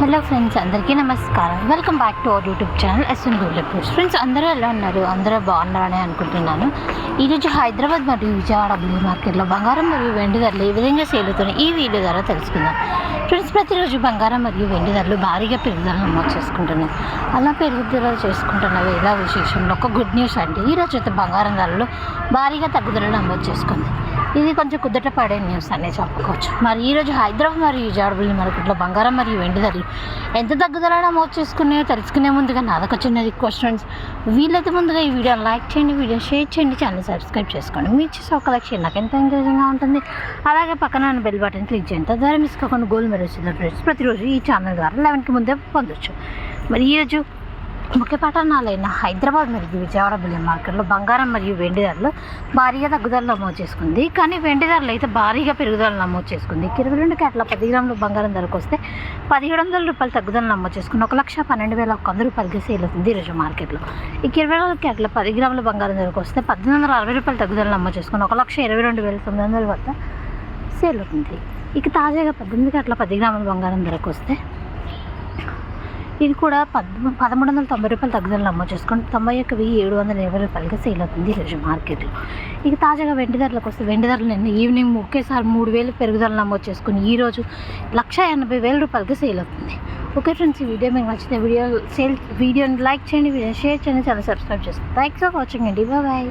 Hello friends అందరికీ నమస్కారం. Welcome back to our YouTube channel SN reports friends అందరూ ఎలా ఉన్నారు? అందరూ బాగున్నారని అనుకుంటున్నాను. ఈరోజు హైదరాబాద్ మరియు విజయవాడ బ్లూ మార్కెట్లో బంగారం మరియు వెండి ధరలు ఏ విధంగా సేల్ అవుతున్నాయి? ఈ వీడియో ద్వారా తెలుసుకుందాం. ఫ్రెండ్స్ ప్రతిరోజు బంగారం మరియు వెండి ధరలు భారీగా పెరుగుదల నమోదు చేసుకుంటున్నాయి. అలా పెరుగుదల చేసుకుంటున్నవి ఎలా విశేషంలో ఒక గుడ్ న్యూస్ అంటే ఈరోజు అయితే బంగారం ధరలు భారీగా తగ్గుదల నమోదు చేసుకుంది. ఇది కొంచెం కుదుట పడే న్యూస్ అనే చెప్పుకోవచ్చు. మరి ఈరోజు హైదరాబాద్ మరియు విజయవాడ మార్కెట్లో బంగారం మరియు వెండి ధరలు ఎంత తగ్గుదలైనా మోజ్ చేసుకునే తెలుసుకునే ముందుగా నాదొక చిన్న రిక్వెస్ట్ ఫ్రెండ్స్ వీలైతే ముందుగా ఈ వీడియో లైక్ చేయండి వీడియో షేర్ చేయండి ఛానల్ సబ్స్క్రైబ్ చేసుకోండి. మీరు చేసే ఒక లక్ష నాకు ఎంత ఎంకరేజింగ్గా ఉంటుంది. అలాగే పక్కన బెల్ బటన్ క్లిక్ చేయండి. తద్వారా మిస్ కాకుండా గోల్ మెడల్స్ ప్రతిరోజు ఈ ఛానల్ ద్వారా లెవెన్కి ముందే పొందొచ్చు. మరి ఈరోజు ముఖ్య పట్టణాలైన హైదరాబాద్ మరియు విజయవాడ బిలియన్ మార్కెట్లో బంగారం మరియు వెండి ధరలు భారీగా తగ్గుదల నమోదు చేసుకుంది. కానీ వెండి ధరలు అయితే భారీగా పెరుగుదల నమోదు చేసుకుంది. ఇరవై రెండు క్యాట్ల పది గ్రాముల బంగారం ధరకు వస్తే పదిహేడు వందల రూపాయలు తగ్గుదల నమోదు చేసుకుని ఒక లక్ష పన్నెండు వేల ఒక వంద రూపాయలకి సేల్ అవుతుంది ఈరోజు మార్కెట్లో. ఇక ఇరవై రెండు క్యాట్ల పది గ్రాముల బంగారం ధరకు వస్తే పద్దెనిమిది వందల అరవై రూపాయలు తగ్గుదల నమోదు చేసుకుని ఒక లక్ష ఇరవై రెండు వేల తొమ్మిది వందల వద్ద సేల్ అవుతుంది. ఇక తాజాగా పద్దెనిమిది క్యాట్ల పది గ్రాముల బంగారం ధరకు వస్తే ఇది కూడా పద్ పదమూడు వందల తొంభై రూపాయలు తగ్గుదల నమోదు చేసుకొని తొంభై ఒక్క వెయ్యి ఏడు వందల ఇరవై రూపాయలకి సేల్ అవుతుంది ఈరోజు మార్కెట్లో. ఇక తాజాగా వెండి ధరలకు వస్తే వెండి ధరలు నిన్న ఈవినింగ్ ఒకేసారి మూడు వేలు పెరుగుదల నమోదు చేసుకుని ఈరోజు లక్ష ఎనభై వేల రూపాయలకి సేల్ అవుతుంది. ఓకే ఫ్రెండ్స్ ఈ వీడియో మీకు నచ్చితే వీడియో సేల్ వీడియోని లైక్ చేయండి వీడియో షేర్ చేయండి చాలా సబ్స్క్రైబ్ చేసుకోండి. థ్యాంక్స్ ఫర్ వాచింగ్ అండి. బాయ్